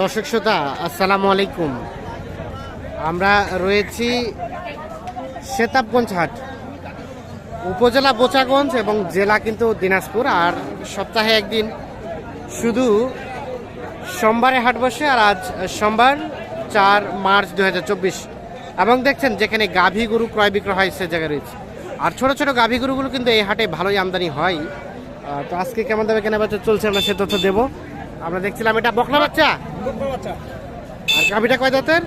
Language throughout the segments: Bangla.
দর্শক শ্রোতা, আসসালামু আলাইকুম। আমরা রয়েছি সেতাবগঞ্জ হাট, উপজেলা বোচাগঞ্জ এবং জেলা কিন্তু দিনাজপুর। আর সপ্তাহে একদিন শুধু সোমবারে হাট বসে, আর আজ সোমবার চার মার্চ দু হাজার চব্বিশ। এবং দেখছেন যেখানে গাভী গরু ক্রয় বিক্রয় হয়, সে জায়গায় রয়েছে। আর ছোট ছোট গাভী গরুগুলো কিন্তু এই হাটে ভালোই আমদানি হয়। তো আজকে কেমন দামে কেনা বাচ্চা চলছে আমরা সে তথ্য দেবো। আমরা দেখছিলাম এটা বকলা বাচ্চা? আর গাভীটা কয় দাঁতের?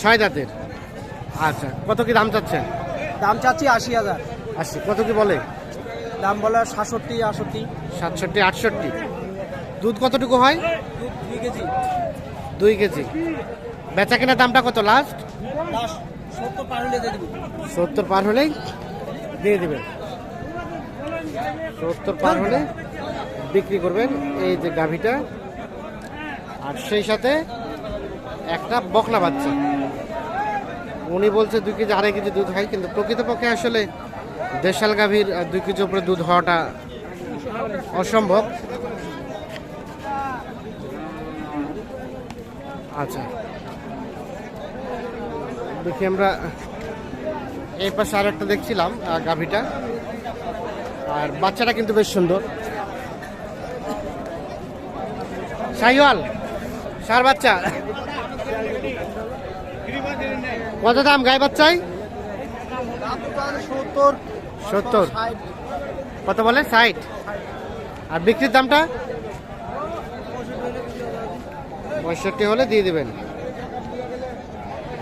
ছয় দাঁতের। আচ্ছা কত কি দাম চাচ্ছেন? দাম চাচ্ছি আশি হাজার। আশি কত কি বলে? দাম বলে সাতষট্টি আটষট্টি। সাতষট্টি আটষট্টি। দুধ কতটুকু হয়? দুই কেজি। দুই কেজি। বেচা কেনার দামটা কত লাস্ট সত্তর পার দিয়ে দেবো। হলেই দিয়ে দেবেন। সত্তর পার হলে বিক্রি করবেন এই যে গাভীটা। আর সেই সাথে একটা বকনা বাচ্চা। উনি বলছে দুই কেজি, আড়াই কেজি দুধ হয়, কিন্তু প্রকৃতপক্ষে আসলে দেশাল গাভীর দুই কেজি উপরে দুধ হওয়াটা অসম্ভব। আচ্ছা। দেখি আমরা এই পাশে আর একটা দেখছিলাম গাভীটা। আর বাচ্চাটা কিন্তু বেশ সুন্দর। শাহিওয়াল সার বাচ্চা। কত দাম গায়ে বাচ্চাই সত্তর। কত বলে? ষাট। আর বিক্রির দামটা? পঁয়ষট্টি হলে দিয়ে দেবেন।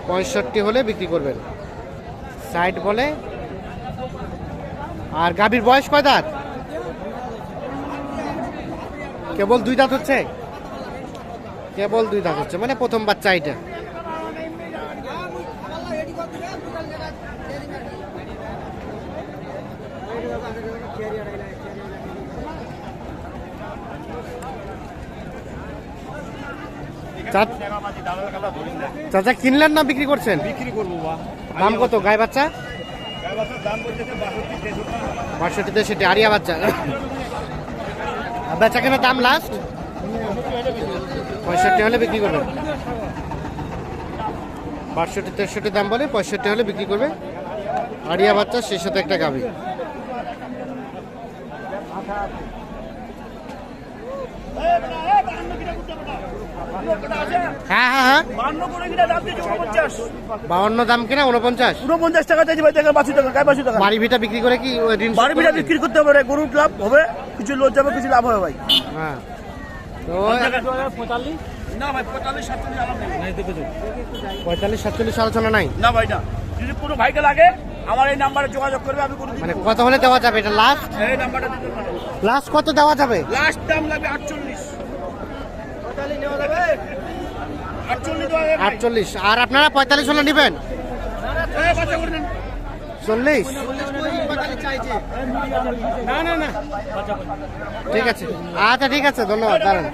পঁয়ষট্টি হলে বিক্রি করবেন। ষাট বলে? আর গাভীর বয়স কয় দাঁত? কেবল দুই দাঁত হচ্ছে? কেবল দুই দাঁত হচ্ছে মানে প্রথম বাচ্চা এটা চাচা কিনলেন না বিক্রি করছেন বিক্রি করব দাম কত গায়ে বাচ্চা বাষট্টি তেষট্টি আরিয়া বাচ্চা বেচা কেনার দাম লাস্ট পঁয়ষট্টি হলে বিক্রি করবে বাষট্টি তেষট্টি দাম বলে পঁয়ষট্টি হলে বিক্রি করবে আরিয়া বাচ্চা সেই সাথে একটা গাভী। হ্যাঁ হ্যাঁ হ্যাঁ। দাম উনপঞ্চাশ বাউন্ন দাম কিনা? উনপঞ্চাশ উনপঞ্চাশ টাকা ভাই বাষট্টি টাকা বাষট্টি টাকা? বাড়ি ভিটা বিক্রি করে কি বাড়ি করে বিক্রি করতে হবে গরুর লাভ হবে কিছু লোড যাবে কিছু লাভ হবে ভাই। হ্যাঁ। পঁয়তাল্লিশ সাতচল্লিশ আলোচনা নাই? না যদি কোনো ভাইকে লাগে আমার এই নাম্বারে যোগাযোগ করবে আমি মানে কত হলে দেওয়া যাবে? এটা লাস্ট লাস্ট কত দেওয়া যাবে? লাস্ট দাম লাগবে আর আপনারা 45 হলে নেবেন? হ্যাঁ, 40 ঠিক আছে। আচ্ছা ঠিক আছে ধন্যবাদ দাঁড়ান।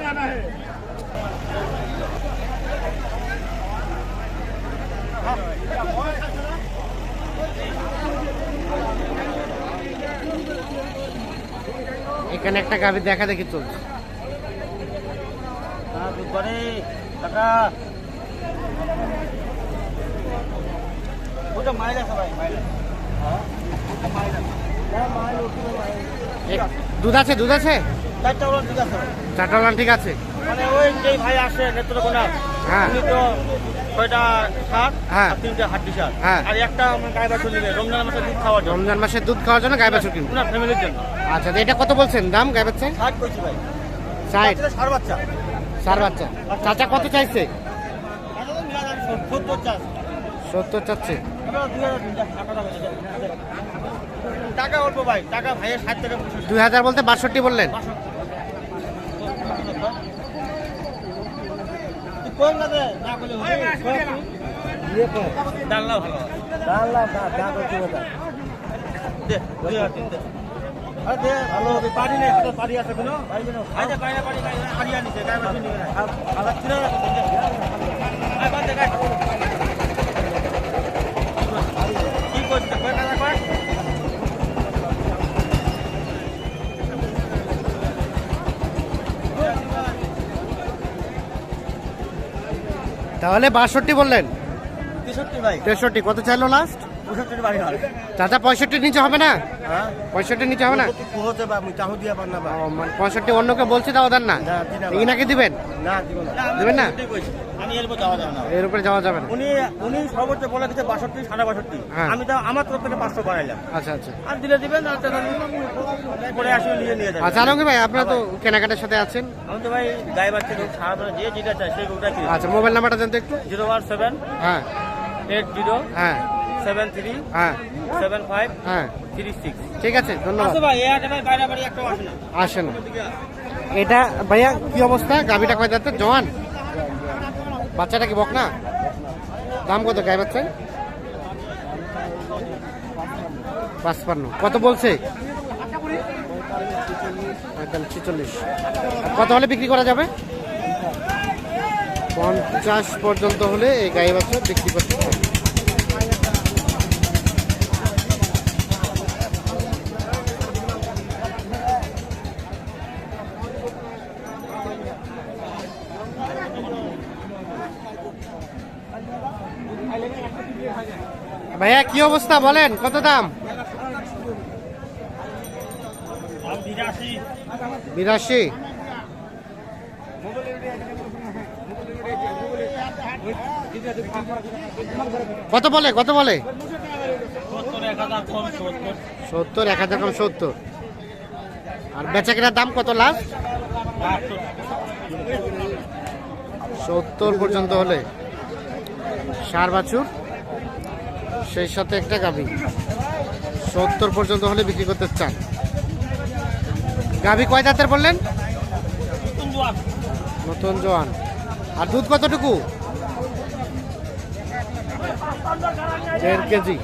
এখানে একটা গাভি দেখা দেখি চলছে। টাকা ওটা মাইল আছে ভাই মাইল এ- দুধ আছে দুধ আছে? চারটা ঠিক আছে। মানে ওই ভাই আসে নেত্রকোনা হ্যাঁ। তো ছয়টা শাক হ্যাঁ। আর তিনটা হাড্ডি শাক হ্যাঁ। আর একটা গায়ে বাছুর নিবে রমজান মাসে দুধ খাওয়ার জন্য। রমজান মাসে দুধ খাওয়ার জন্য গায়ে বাছুর কিনবো। ওনার ফ্যামিলির জন্য। আচ্ছা এটা কত বলছেন? দাম গায়ে বাচ্চা ষাট কইছি ভাই। ষাট। বাচ্চাটা বাচ্চা। চাচা কত চাইছে? সত্তর চাষ। সত্তর চাচ্ছে। টাকা অল্প ভাই টাকা ভাইয়ের ষাট টাকা দুই হাজার বলতে বাষট্টি বললেন। কোন যাবে না বলে ডালনা ভালো। ডালনা তাহলে বাষট্টি বললেন। তেষট্টি ভাই। তেষট্টি কত চাইলো লাস্ট চাচা পঁয়ষট্টির নিচে হবে না? হ্যাঁ। পঁয়ষট্টির নিচে হবে না? ও, মানে পঁয়ষট্টি অন্যকে বলছি তাও দেন না? ইনাকে দিবেন? দিবেন না? এর উপর যাওয়া যাবে না। এর উপরে যাওয়া যাবে না। উনি উনি সর্বোচ্চ বলে গেছে বাষট্টি সাড়ে বাষট্টি। হ্যাঁ। আমি তো আমার তরফ থেকে পাঁচশো বাড়াইলাম। আচ্ছা আচ্ছা। আর দিলে দিবেন পরে আসলে নিয়ে নিয়ে যাবেন। আচ্ছা আলমগীর ভাই আপনারা তো কেনাকাটার সাথে আছেন। আমি তো ভাই গায়ে বাচ্চা সারা যে যেটা চাই সেই ওটা আচ্ছা মোবাইল নাম্বারটা জানতে একটু। জিরো ওয়ান সেভেন হ্যাঁ। এইট জিরো হ্যাঁ। সেভেন থ্রি হ্যাঁ। সেভেন ফাইভ হ্যাঁ। থ্রি সিক্স ঠিক আছে ধন্যবাদ। আচ্ছা আসে না। এটা ভাইয়া কি অবস্থা? গাভিটা কয় যাচ্ছে জওয়ান বাচ্চাটা কি বক না দাম কত গায়ে বাচ্চা? পাঁচপান্ন। কত বলছে? ছিচল্লিশ। কত হলে বিক্রি করা যাবে? পঞ্চাশ পর্যন্ত হলে এই গায়ে বাচ্চা বিক্রি করতে হবে। ভাইয়া, কি অবস্থা বলেন? কত দাম? বিরাশি। কত বলে? কত বলে? সত্তর, এক হাজার কম সত্তর। আর বেচা কেনার দাম কত লাভ সত্তর পর্যন্ত হলে। সার বাছুর? সেই সাথে একটা গাভী। সত্তর পর্যন্ত হলে বিক্রি করতে চান। গাভী কয় জাতের বললেন? নতুন জোয়ান। আর দুধ কতটুকু? দেড় কেজি।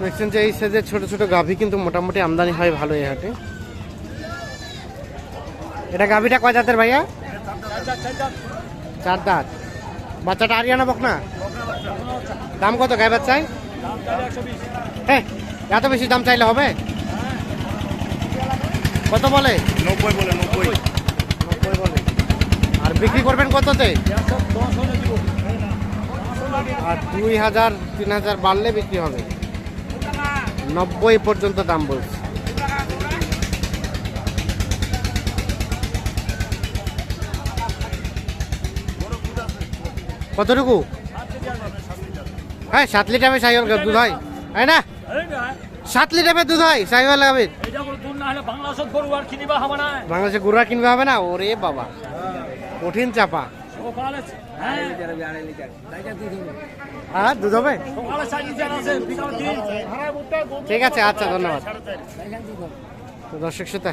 দেখছেন যে এই সাইজের ছোট ছোট গাভী কিন্তু মোটামুটি আমদানি হয় ভালো এই হাটে। এটা গাভীটা কয় জাতের ভাইয়া? চার দাঁত। বাচ্চাটা আরিয়ানা বক না দাম কত গায়ে বাচ্চায়? হ্যাঁ এত বেশি দাম চাইলে হবে? কত বলে? নব্বই বলে নব্বই। নব্বই বলে আর বিক্রি করবেন কততে? আর দুই হাজার তিন হাজার বাড়লে বিক্রি হবে। নব্বই পর্যন্ত দাম বলছে। কতটুকু? হ্যাঁ সাত লিটার সাইকেল দুধ হয়। হয় না? সাত লিটার দুধ হয়, সাইকেল গাভীর বাংলাদেশত গরু আর বাংলাদেশে কিনবে হবে না? ওরে বাবা। কঠিন চাপা। হ্যাঁ দুধ হবে? ঠিক আছে আচ্ছা ধন্যবাদ। দর্শক শ্রোতা